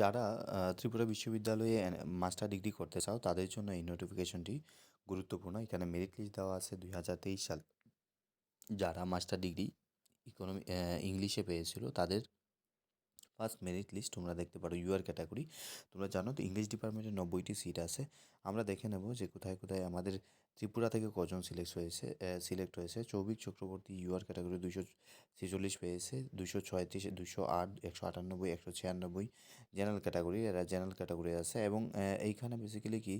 যারা ত্রিপুরা বিশ্ববিদ্যালয়ে master degree করতে চাও, তাদের জন্য এই নোটিফিকেশনটি গুরুত্বপূর্ণ। এখানে মেরিট লিস্ট দেওয়া আছে দুই হাজার তেইশ সাল। যারা মাস্টার ডিগ্রি ইকোনমি ইংলিশে পেয়েছিল, তাদের ফার্স্ট মেরিট লিস্ট তোমরা দেখতে পারো ইউআর ক্যাটাগরি। তোমরা জানো তো ইংলিশ ডিপার্টমেন্টে নব্বইটি সিট আছে। আমরা দেখে নেব যে কোথায় কোথায় আমাদের ত্রিপুরা থেকে কজন সিলেক্ট হয়েছে সিলেক্ট হয়েছে। চৌবিক চক্রবর্তী ইউআর ক্যাটাগরি দুশো ছেচল্লিশ পেয়েছে দুশো ছয়ত্রিশ দুশো আট, একশো আটানব্বই, একশো ছিয়ানব্বই জেনারেল ক্যাটাগরি, এরা জেনারেল ক্যাটাগরি আছে। এবং এইখানে বেসিক্যালি কি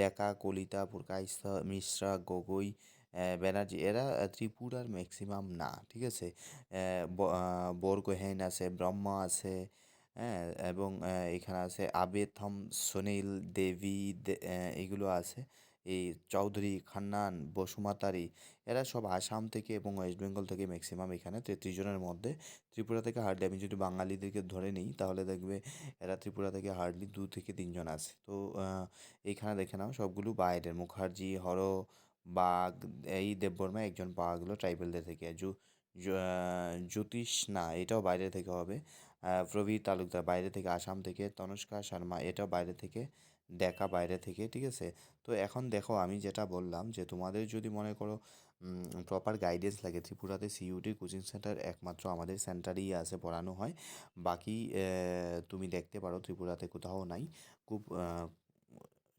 ডেকা, কলিতা পুরকাইস্তা মিশ্রা, গগৈ ব্যানার্জি, এরা ত্রিপুরার ম্যাক্সিমাম না, ঠিক আছে? বরগোহেন আছে, ব্রহ্মা আছে হ্যাঁ? এবং এখানে আছে আবেথম, সুনীল, দেবী এগুলো আছে। এই চৌধুরী, খান্নান, বসুমাতারি, এরা সব আসাম থেকে এবং ওয়েস্ট বেঙ্গল থেকে ম্যাক্সিমাম এখানে তেত্রিশ জনের মধ্যে। ত্রিপুরা থেকে হার্ডলি আমি যদি বাঙালিদেরকে ধরে নিই, তাহলে দেখবে এরা ত্রিপুরা থেকে হার্ডলি দু থেকে তিনজন আছে। তো এইখানে দেখে নাও সবগুলো বাইরের, মুখার্জি, হর বাঘ, এই দেববর্মা একজন পাওয়া গেলো ট্রাইবেলদের থেকে। জু জ্যোতিষ না, এটাও বাইরে থেকে হবে। প্রবীর তালুকদার, বাইরে থেকে আসাম থেকে তনুষ্কা শর্মা, এটাও বাইরে থেকে, দেখা বাইরে থেকে, ঠিক আছে? তো এখন দেখো, আমি যেটা বললাম যে তোমাদের যদি মনে করো প্রপার গাইডেন্স লাগে, ত্রিপুরাতে সিইউটি কোচিং সেন্টার একমাত্র আমাদের সেন্টারেই আছে পড়ানো হয়। বাকি তুমি দেখতে পারো ত্রিপুরাতে কোথাও নাই। খুব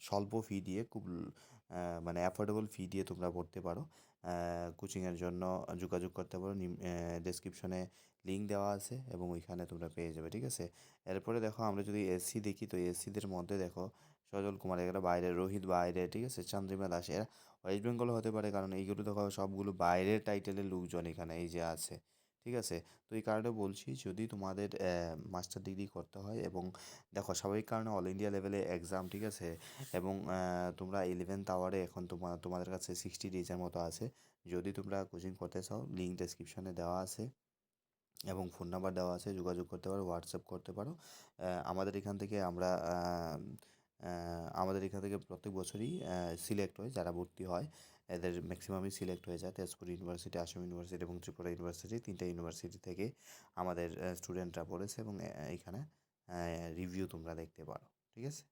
স্বল্প ফি দিয়ে খুব মানে অ্যাফোর্ডেবল ফি দিয়ে তোমরা পড়তে পারো। কোচিংয়ের জন্য যোগাযোগ করতে পারো ডেসক্রিপশনে লিঙ্ক দেওয়া আছে এবং ওইখানে তোমরা পেয়ে যাবে, ঠিক আছে? এরপরে দেখো আমরা যদি এসসি দেখি, তো এসসিদের মধ্যে দেখো সজল কুমার এরা বাইরে, রোহিত বাইরে, ঠিক আছে? চন্দ্রিমা দাস, এরা ওয়েস্ট বেঙ্গল হতে পারে, কারণ এইগুলো দেখো সবগুলো বাইরের টাইটেলের লোকজন এখানে এই যে আছে। ঠিক আছে? তো এই কারণে বলছি যদি তোমাদের মাস্টার ডিগ্রি করতে হয় এবং দেখো স্বাভাবিক কারণে অল ইন্ডিয়া লেভেলে এক্সাম ঠিক আছে? এবং তোমরা ইলেভেন্থ আওয়ারে এখন তোমার তোমাদের কাছে সিক্সটি ডেজের মতো আছে। যদি তোমরা কোচিং করতে চাও লিঙ্ক ডেসক্রিপশনে দেওয়া আছে। এবং ফোন নাম্বার দেওয়া আছে, যোগাযোগ করতে পারো হোয়াটসঅ্যাপ করতে পারো। আমাদের এখান থেকে আমরা আমাদের এখান থেকে প্রত্যেক বছরই সিলেক্ট হয় যারা ভর্তি হয়। এদের ম্যাক্সিমামই সিলেক্ট হয়ে যায়। তেজপুর ইউনিভার্সিটি আসাম ইউনিভার্সিটি এবং ত্রিপুরা ইউনিভার্সিটি তিনটা ইউনিভার্সিটি থেকে আমাদের স্টুডেন্টরা পড়েছে এবং এখানে রিভিউ তোমরা দেখতে পারো। ঠিক আছে?